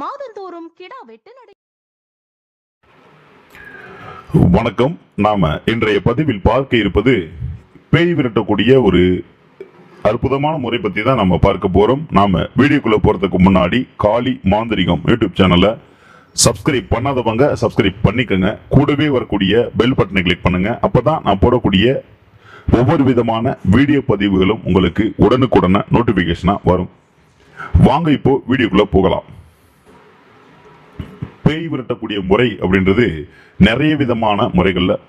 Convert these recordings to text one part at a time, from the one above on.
மாதந்தோறும் கிடா வெட்டு நடை வணக்கம். நாம இன்றைய பதிவில் பார்க்க இருப்பது பேய் விரட்டக்கூடிய ஒரு அற்புதமான முறை பத்தி தான் நம்ம பார்க்க போறோம். நாம வீடியோக்குள்ள போறதுக்கு முன்னாடி காளி மாந்திரிகம் யூடியூப் சேனலை சப்ஸ்கிரைப் பண்ணாதவங்க சப்ஸ்கிரைப் பண்ணிக்கோங்க. கூடவே வரக்கூடிய பெல் பட்டனை கிளிக் பண்ணுங்க. அப்பதான் நான் போடக்கூடிய ஒவ்வொரு விதமான வீடியோ பதிவுகளும் உங்களுக்கு உடனுக்குடனே நோட்டிஃபிகேஷனாக வரும். வாங்க இப்போ வீடியோக்குள்ளே போகலாம். பேய் விரட்டக்கூடிய முறை அப்படின்றது நிறைய விதமான முறைகளில்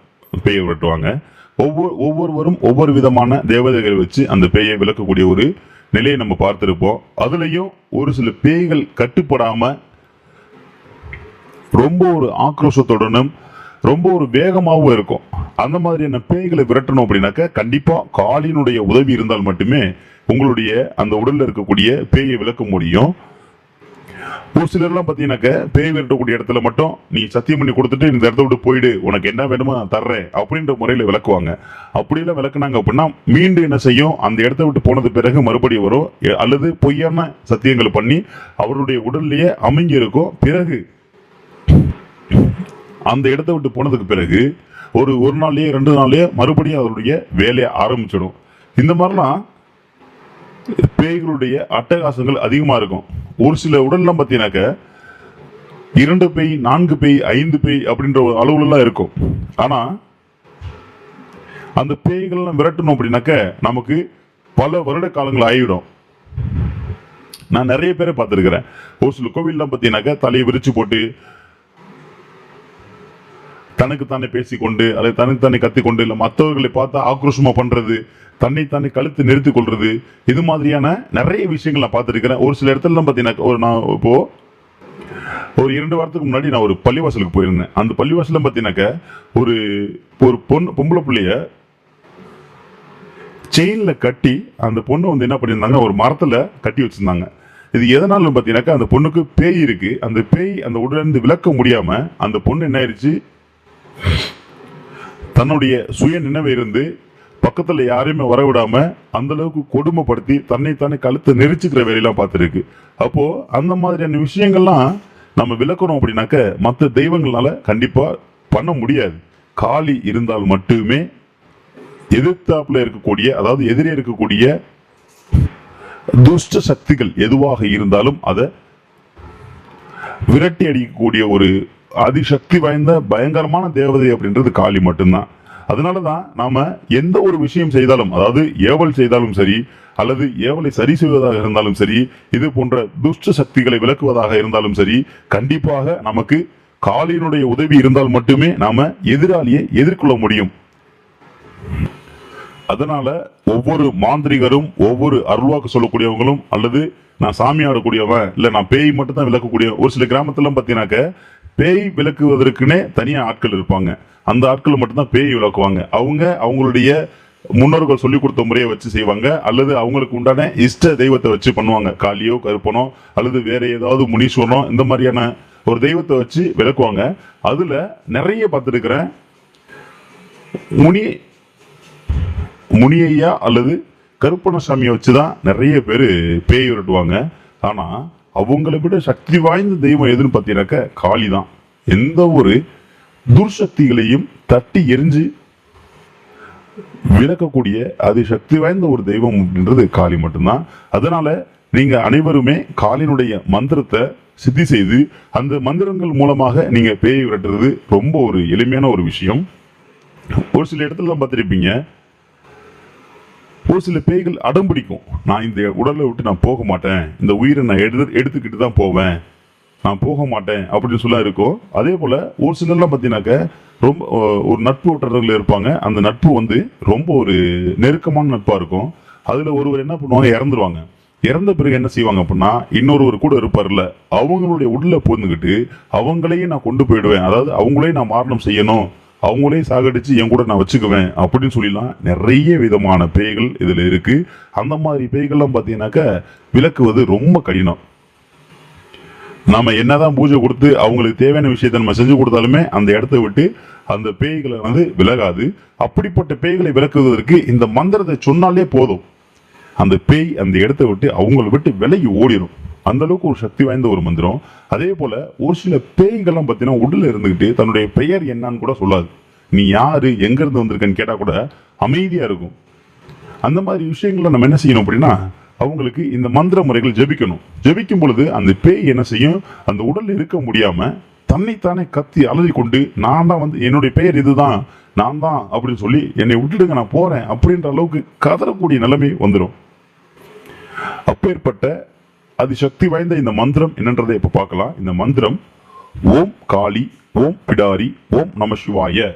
பேயை விரட்டுவாங்க. ஒவ்வொரு ஒவ்வொருவரும் ஒவ்வொரு விதமான தேவதைகளை வச்சு அந்த பேயை விளக்கக்கூடிய ஒரு நிலையை நம்ம பார்த்துருப்போம். அதுலேயும் ஒரு சில பேய்கள் கட்டுப்படாமல் ரொம்ப ஒரு ஆக்ரோஷத்துடனும் ரொம்ப ஒரு வேகமாகவும் இருக்கும். அந்த மாதிரியான பேய்களை விரட்டணும் அப்படின்னாக்க கண்டிப்பாக காலினுடைய உதவி இருந்தால் மட்டுமே உங்களுடைய அந்த உடலில் இருக்கக்கூடிய பேயை விளக்க முடியும். ஒரு சிலர்லாம் பார்த்தீங்கன்னாக்க பேய் விரட்டக்கூடிய இடத்துல மட்டும் நீ சத்தியம் பண்ணி கொடுத்துட்டு இந்த இடத்த விட்டு போயிடு உனக்கு என்ன வேணுமோ நான் தர்றேன் அப்படின்ற முறையில் விளக்குவாங்க. அப்படியெல்லாம் விளக்குனாங்க அப்படின்னா மீண்டும் என்ன செய்யும்? அந்த இடத்த விட்டு போனது பிறகு மறுபடியும் வரும். அல்லது பொய்யான சத்தியங்கள் பண்ணி அவருடைய உடல்லையே அமைங்கி இருக்கும் பிறகு அந்த இடத்த விட்டு போனதுக்கு பிறகு ஒரு ஒரு நாள்லயே ரெண்டு நாள்லயே மறுபடியும் அவருடைய வேலையை ஆரம்பிச்சிடும். இந்த மாதிரிலாம் பேய்களுடைய அட்டகாசங்கள் அதிகமா இருக்கும். ஒரு சில உடல்லாம் பார்த்தீங்கன்னாக்க இரண்டு பேய் நான்கு பேய் ஐந்து பேய் அப்படின்ற ஒரு அளவுலலாம் இருக்கும். ஆனா அந்த பேய்கள்லாம் விரட்டணும் அப்படின்னாக்க நமக்கு பல வருட காலங்கள் ஆகிவிடும் நான் நிறைய பேரை பார்த்துருக்குறேன். ஒரு சில கோவில்லாம் பார்த்தீங்கன்னாக்க தலையை விரிச்சு போட்டு தனக்குத்தானே பேசிக்கொண்டு அதை தனக்குத்தானே கத்திக்கொண்டு இல்லை மற்றவர்களை பார்த்து ஆக்ரோஷமாக பண்ணுறது தன்னைத்தானே கழுத்து நிறுத்தி கொள்வது இது மாதிரியான நிறைய விஷயங்கள் நான் பார்த்துருக்கிறேன். ஒரு சில இடத்துலலாம் பார்த்தீங்கன்னா ஒரு நான் இப்போது ஒரு இரண்டு வாரத்துக்கு முன்னாடி நான் ஒரு பள்ளிவாசலுக்கு போயிருந்தேன். அந்த பள்ளிவாசலில் பார்த்தீங்கன்னாக்க ஒரு ஒரு பொண்ணு பொம்பளை பிள்ளைய செயினில் கட்டி அந்த பொண்ணு வந்து என்ன பண்ணியிருந்தாங்க ஒரு மரத்தில் கட்டி வச்சுருந்தாங்க. இது எதனாலும் பார்த்தீங்கன்னாக்கா அந்த பொண்ணுக்கு பேய் இருக்குது அந்த பேய் அந்த உடலிருந்து விளக்க முடியாமல் அந்த பொண்ணு என்ன ஆயிடுச்சு தன்னுடைய சுய நினைவு இருந்து பக்கத்தில் யாரையுமே வரவிடாம அந்த அளவுக்கு கொடுமைப்படுத்தி தன்னைத்தானே கழுத்தை நெரிச்சுக்கிற வேலையெல்லாம் பார்த்துருக்கு. அப்போ அந்த மாதிரியான விஷயங்கள்லாம் நம்ம விளக்கணும் அப்படின்னாக்க மற்ற தெய்வங்களால கண்டிப்பா பண்ண முடியாது. காளி இருந்தால் மட்டுமே எதிர்த்தாப்புல இருக்கக்கூடிய அதாவது எதிரே இருக்கக்கூடிய துஷ்ட சக்திகள் எதுவாக இருந்தாலும் அதை விரட்டி அடிக்கக்கூடிய ஒரு அதிசக்தி வாய்ந்த பயங்கரமான தேவதை அப்படின்றது காளி மட்டும்தான். அதனாலதான் நாம எந்த ஒரு விஷயம் செய்தாலும் அதாவது ஏவல் செய்தாலும் சரி அல்லது ஏவலை சரி செய்வதாக இருந்தாலும் சரி இது போன்ற துஷ்ட சக்திகளை விளக்குவதாக இருந்தாலும் சரி கண்டிப்பாக நமக்கு காளியினுடைய உதவி இருந்தால் மட்டுமே நாம எதிராளியை எதிர்கொள்ள முடியும். அதனால ஒவ்வொரு மாந்திரிகரும் ஒவ்வொரு அருள்வாக்கு சொல்லக்கூடியவங்களும் அல்லது நான் சாமி ஆடக்கூடியவன் இல்லை நான் பேய் மட்டும் தான் விளக்கக்கூடிய ஒரு சில கிராமத்துல பார்த்தீங்கன்னாக்க பேய் விளக்குவதற்குனே தனியாக ஆட்கள் இருப்பாங்க. அந்த ஆட்கள் மட்டும்தான் பேய் விளக்குவாங்க. அவங்க அவங்களுடைய முன்னோர்கள் சொல்லிக் கொடுத்த முறையை வச்சு செய்வாங்க. அல்லது அவங்களுக்கு உண்டான இஷ்ட தெய்வத்தை வச்சு பண்ணுவாங்க. காளியோ கருப்பனோ அல்லது வேற ஏதாவது முனீஸ்வரனோ இந்த மாதிரியான ஒரு தெய்வத்தை வச்சு விளக்குவாங்க. அதுல நிறைய பார்த்துருக்கிறேன். முனி முனியையா அல்லது கருப்பணசாமியை வச்சுதான் நிறைய பேர் பேய் விரட்டுவாங்க. ஆனா அவங்களை விட சக்தி வாய்ந்த தெய்வம் எதுன்னு பார்த்தீங்கன்னாக்க காளி தான். எந்த ஒரு துர்சக்திகளையும் தட்டி எரிஞ்சு விளக்கக்கூடிய அது சக்தி வாய்ந்த ஒரு தெய்வம் அப்படின்றது காளி மட்டும்தான். அதனால நீங்க அனைவருமே காளினுடைய மந்திரத்தை சித்தி செய்து அந்த மந்திரங்கள் மூலமாக நீங்க பேய் விரட்டுறது ரொம்ப ஒரு எளிமையான ஒரு விஷயம். ஒரு சில இடத்துல தான் பார்த்துருப்பீங்க. ஒரு சில பேய்கள் அடம் பிடிக்கும். நான் இந்த உடலை விட்டு நான் போக மாட்டேன். இந்த உயிரை நான் எடுத்து எடுத்துக்கிட்டு தான் போவேன். நான் போக மாட்டேன் அப்படின்னு சொல்ல இருக்கோ அதே போல் ஒரு சிலர்லாம் பார்த்தீங்கன்னாக்க ரொம்ப ஒரு நட்பு ஓட்டுறவர்கள் இருப்பாங்க. அந்த நட்பு வந்து ரொம்ப ஒரு நெருக்கமான நட்பாக இருக்கும். அதில் ஒருவர் என்ன பண்ணுவாங்க? இறந்துருவாங்க. இறந்த பிறகு என்ன செய்வாங்க அப்படின்னா இன்னொருவர் கூட இருப்பார்ல அவங்களுடைய உள்ள பூந்துக்கிட்டு அவங்களையும் நான் கொண்டு போயிடுவேன். அதாவது அவங்களையும் நான் மாரணம் செய்யணும். அவங்களே சாகடிச்சு என் கூட நான் வச்சுக்குவேன் அப்படின்னு சொல்லிலாம் நிறைய விதமான பேய்கள் இதில் இருக்கு. அந்த மாதிரி பேய்கள்லாம் பார்த்தீங்கன்னாக்கா விளக்குவது ரொம்ப கடினம். நம்ம என்னதான் பூஜை கொடுத்து அவங்களுக்கு தேவையான விஷயத்தை நம்ம செஞ்சு கொடுத்தாலுமே அந்த இடத்த விட்டு அந்த பேய்களை வந்து விலகாது. அப்படிப்பட்ட பேய்களை விலக்குவதற்கு இந்த மந்திரத்தை சொன்னாலே போதும். அந்த பேய் அந்த இடத்த விட்டு அவங்கள விட்டு விலகி ஓடிடும் அந்த அளவுக்கு ஒரு சக்தி வாய்ந்த ஒரு மந்திரம். அதே போல ஒரு சில பேய்கள்லாம் பார்த்தீங்கன்னா உடல்ல இருந்துகிட்டு தன்னுடைய பெயர் என்னன்னு கூட சொல்லாது. நீ யாரு எங்க இருந்து வந்திருக்கன்னு கேட்டா கூட அமைதியா இருக்கும். அந்த மாதிரி விஷயங்களை நம்ம என்ன செய்யணும் அப்படின்னா அவங்களுக்கு இந்த மந்திர முறைகள் ஜெபிக்கணும். ஜெபிக்கும் பொழுது அந்த பேய் என்ன செய்யும்? அந்த உடல் இருக்க முடியாம தன்னைத்தானே கத்தி அலறி கொண்டு நான் தான் வந்து என்னுடைய பெயர் இதுதான். நான் தான் அப்படின்னு சொல்லி என்னை விட்டுடுங்க நான் போறேன் அப்படின்ற அளவுக்கு கதறக்கூடிய நிலைமை வந்துடும் அப்பேற்பட்ட அதிசக்தி வாய்ந்த இந்த மந்திரம் என்னன்றதை இப்ப பார்க்கலாம். இந்த மந்திரம் ஓம் காளி ஓம் பிடாரி ஓம் நம சிவாய.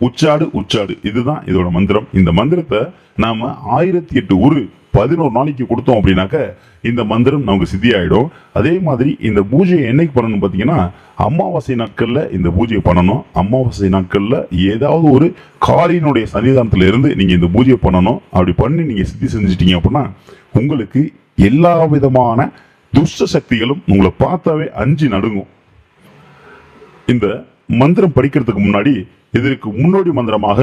உச்சாடு உச்சாடு. இதுதான் இதோட மந்திரம். இந்த மந்திரத்தை நாம ஆயிரத்தி எட்டு ஒரு பதினோரு நாளைக்கு கொடுத்தோம் அப்படின்னாக்க இந்த மந்திரம் நமக்கு சித்தி ஆயிடும் அதே மாதிரி இந்த பூஜையை என்னைக்கு பண்ணணும் பார்த்தீங்கன்னா அமாவாசை நாட்கள்ல இந்த பூஜையை பண்ணணும். அமாவாசை நாட்கள்ல ஏதாவது ஒரு காளியினுடைய சன்னிதானத்துல இருந்து நீங்க இந்த பூஜையை பண்ணணும். அப்படி பண்ணி நீங்க சித்தி செஞ்சுட்டீங்க அப்படின்னா உங்களுக்கு எல்லா விதமான துஷ்ட சக்திகளும் உங்களை பார்த்தாவே அஞ்சு நடுங்கும். இந்த மந்திரம் படிக்கிறதுக்கு முன்னாடி இதற்கு முன்னோடி மந்திரமாக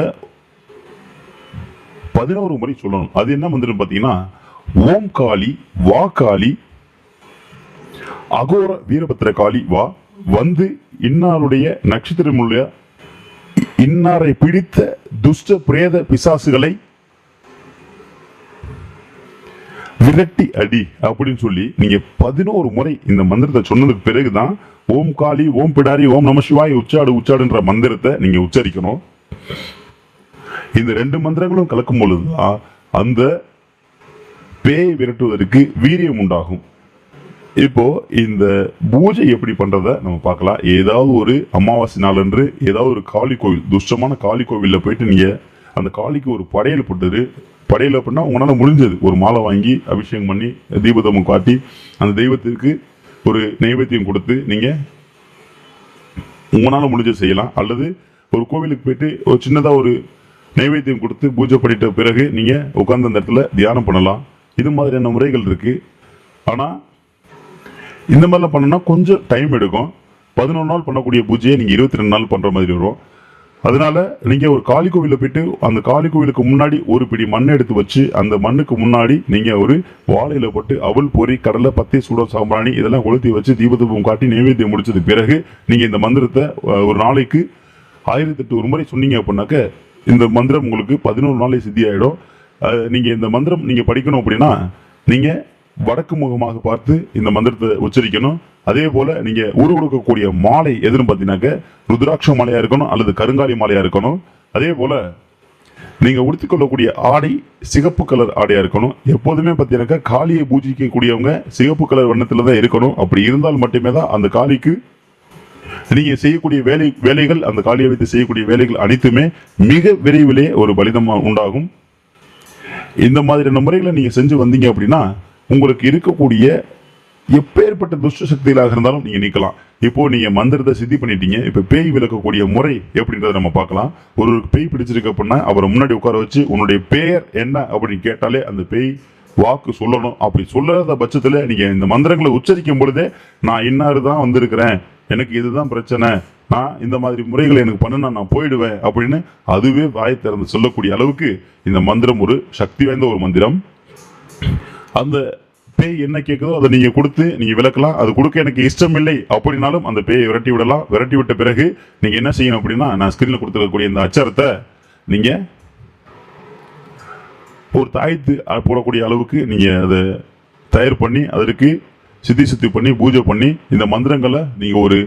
பதினோரு முறை சொல்லணும். அது என்ன மந்திரம் பார்த்தீங்கன்னா ஓம் காளி வா காளி அகோர வீரபத்திர காளி வா வந்து இன்னாருடைய நட்சத்திரமுள்ள இன்னாரை பிடித்த துஷ்ட பிரேத பிசாசுகளை விரட்டி அடி அப்படின்னு சொல்லி நீங்க பதினோரு முறை இந்த மந்திரத்தை சொன்னதுக்கு பிறகுதான் ஓம் காளி ஓம் பிடாரி ஓம் நம சிவாய் உச்சாடு உச்சாடுன்ற மந்திரத்தை நீங்க உச்சரிக்கணும். இந்த ரெண்டு மந்திரங்களும் கலக்கும் பொழுதுதான் அந்த பேயை விரட்டுவதற்கு வீரியம் உண்டாகும். இப்போ இந்த பூஜை எப்படி பண்றத நம்ம பார்க்கலாம். ஏதாவது ஒரு அமாவாசை நாள் என்று ஏதாவது ஒரு காளி கோவில் துஷ்டமான காளி கோவிலில் போயிட்டு நீங்க அந்த காளிக்கு ஒரு படையல் போட்டுரு படையல் அப்படின்னா உங்களால் முடிஞ்சது. ஒரு மாலை வாங்கி அபிஷேகம் பண்ணி தீபதமம் காட்டி அந்த தெய்வத்திற்கு ஒரு நைவேத்தியம் கொடுத்து நீங்கள் உங்களால் முடிஞ்சது செய்யலாம். அல்லது ஒரு கோவிலுக்கு போயிட்டு ஒரு சின்னதாக ஒரு நைவேத்தியம் கொடுத்து பூஜை பண்ணிட்ட பிறகு நீங்கள் உட்கார்ந்த அந்த இடத்துல தியானம் பண்ணலாம். இது மாதிரியான முறைகள் இருக்குது ஆனால் இந்த மாதிரிலாம் பண்ணணும்னா கொஞ்சம் டைம் எடுக்கும். பதினொன்று நாள் பண்ணக்கூடிய பூஜையை நீங்கள் இருபத்தி ரெண்டு நாள் பண்ணுற மாதிரி வரும். அதனால நீங்கள் ஒரு காளி கோவிலில் போயிட்டு அந்த காளி கோவிலுக்கு முன்னாடி ஒரு பிடி மண் எடுத்து வச்சு அந்த மண்ணுக்கு முன்னாடி நீங்கள் ஒரு வாழையில் போட்டு அவல் பொறி கடலை பத்தி சூடம் சாம்பிராணி இதெல்லாம் கொளுத்தி வச்சு தீபத்துவம் காட்டி நைவேத்தியம் முடிச்சது பிறகு நீங்கள் இந்த மந்திரத்தை ஒரு நாளைக்கு ஆயிரத்தி எட்டு ஒரு முறை சொன்னீங்க அப்படின்னாக்க இந்த மந்திரம் உங்களுக்கு பதினோரு நாளை சித்தி ஆகிடும் நீங்கள் இந்த மந்திரம் நீங்கள் படிக்கணும் அப்படின்னா நீங்கள் வடக்கு முகமாக பார்த்து இந்த மந்திரத்தை உச்சரிக்கணும். அதே போல நீங்க ஊர் கொடுக்கக்கூடிய மாலை எதுன்னு பார்த்தீங்கன்னாக்க ருத்ராட்ச மாலையா இருக்கணும் அல்லது கருங்காலி மாலையா இருக்கணும். அதே போல நீங்க உடுத்திக்கொள்ளக்கூடிய ஆடை சிகப்பு கலர் ஆடையா இருக்கணும். எப்போதுமே பார்த்தீங்கன்னாக்கா காளியை பூஜிக்கக்கூடியவங்க சிகப்பு கலர் வண்ணத்துல தான் இருக்கணும். அப்படி இருந்தால் மட்டுமே தான் அந்த காளிக்கு நீங்க செய்யக்கூடிய வேலை வேலைகள் அந்த காளியை வைத்து செய்யக்கூடிய வேலைகள் அனைத்துமே மிக விரைவிலே ஒரு பலிதமாக உண்டாகும். இந்த மாதிரியான முறைகளை நீங்க செஞ்சு வந்தீங்க அப்படின்னா உங்களுக்கு இருக்கக்கூடிய எப்பேற்பட்ட துஷ்ட சக்திகளாக இருந்தாலும் நீங்க நீக்கலாம். இப்போ நீங்க மந்திரத்தை சித்தி பண்ணிட்டீங்க இப்ப பேய் விளக்கக்கூடிய முறை எப்படின்றத நம்ம பார்க்கலாம். ஒரு பேய் பிடிச்சிருக்கு அப்படின்னா அவரை முன்னாடி உட்கார வச்சு உன்னுடைய பெயர் என்ன? அப்படின்னு கேட்டாலே அந்த பேய் வாக்கு சொல்லணும். அப்படி சொல்லாத பட்சத்துல நீங்க இந்த மந்திரங்களை உச்சரிக்கும் பொழுதே நான் இன்னாரு தான் வந்திருக்கிறேன். எனக்கு இதுதான் பிரச்சனை. நான் இந்த மாதிரி முறைகளை எனக்கு பண்ணுனா நான் போயிடுவேன். அப்படின்னு அதுவே வாய் திறந்து சொல்லக்கூடிய அளவுக்கு இந்த மந்திரம் ஒரு சக்தி வாய்ந்த ஒரு மந்திரம். அந்த பேய் என்ன கேட்குதோ அதை நீங்கள் கொடுத்து நீங்கள் விளக்கலாம். அது கொடுக்க எனக்கு இஷ்டம் இல்லை அப்படின்னாலும் அந்த பேயை விரட்டி விடலாம். விரட்டி விட்ட பிறகு நீங்கள் என்ன செய்யணும் அப்படின்னா நான் ஸ்க்ரீனில் கொடுத்துருக்கக்கூடிய இந்த அச்சரத்தை நீங்கள் ஒரு தாயத்து போடக்கூடிய அளவுக்கு நீங்கள் அதை தயார் பண்ணி அதற்கு சித்தி சித்தி பண்ணி பூஜை பண்ணி இந்த மந்திரங்களை நீங்கள் ஒரு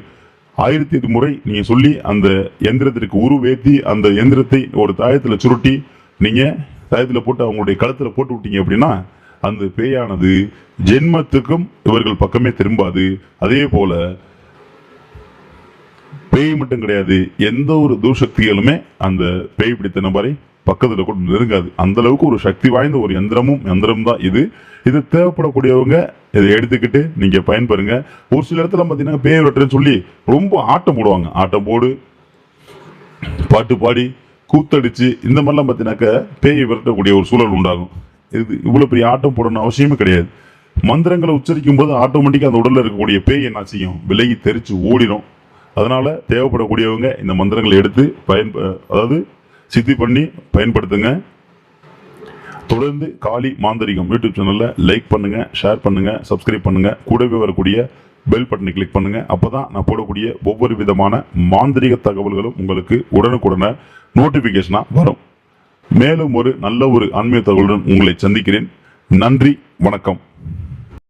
ஆயிரத்தி எட்டு முறை நீங்கள் சொல்லி அந்த எந்திரத்திற்கு உருவேற்றி அந்த எந்திரத்தை ஒரு தாயத்தில் சுருட்டி நீங்கள் தாயத்தில் போட்டு அவங்களுடைய கழுத்தில் போட்டு விட்டீங்க அப்படின்னா அந்த பேயானது ஜென்மத்துக்கும் இவர்கள் பக்கமே திரும்பாது. அதே போல பேய் மட்டும் கிடையாது எந்த ஒரு தூசக்திகளுமே அந்த பேய் பிடித்த நபரை பக்கத்துல கூட நெருங்காது. அந்த அளவுக்கு ஒரு சக்தி வாய்ந்த ஒரு எந்திரமும் எந்திரம் தான் இது. இது தேவைப்படக்கூடியவங்க இதை எடுத்துக்கிட்டு நீங்க பயன்பெறுங்க. ஒரு சில இடத்துல பாத்தீங்கன்னா பேய் விரட்டுறேன்னு சொல்லி ரொம்ப ஆட்டம் போடுவாங்க. ஆட்டம் போடு பாட்டு பாடி கூத்தடிச்சு இந்த மாதிரிலாம் பார்த்தீங்கன்னாக்க பேய் விரட்டக்கூடிய ஒரு சூழல் உண்டாகும். இது இவ்வளோ பெரிய ஆட்டம் போடணும் அவசியமே கிடையாது. மந்திரங்களை உச்சரிக்கும் போது ஆட்டோமேட்டிக்காக அந்த உடலில் இருக்கக்கூடிய பேய் என்ன செய்யும்? விலகி தெரிச்சு ஓடிடும் அதனால் தேவைப்படக்கூடியவங்க இந்த மந்திரங்களை எடுத்து பயன் அதாவது சித்தி பண்ணி பயன்படுத்துங்க. தொடர்ந்து காளி மாந்தரிகம் யூடியூப் சேனலில் லைக் பண்ணுங்கள் ஷேர் பண்ணுங்கள் சப்ஸ்கிரைப் பண்ணுங்கள் கூடவே வரக்கூடிய பெல் பட்டனை கிளிக் பண்ணுங்கள் அப்போ தான் நான் போடக்கூடிய ஒவ்வொரு விதமான மாந்திரிக தகவல்களும் உங்களுக்கு உடனுக்குடனே நோட்டிஃபிகேஷனாக வரும். மேலும் ஒரு நல்ல ஒரு ஆன்மீக தகவலுடன் உங்களை சந்திக்கிறேன். நன்றி வணக்கம்.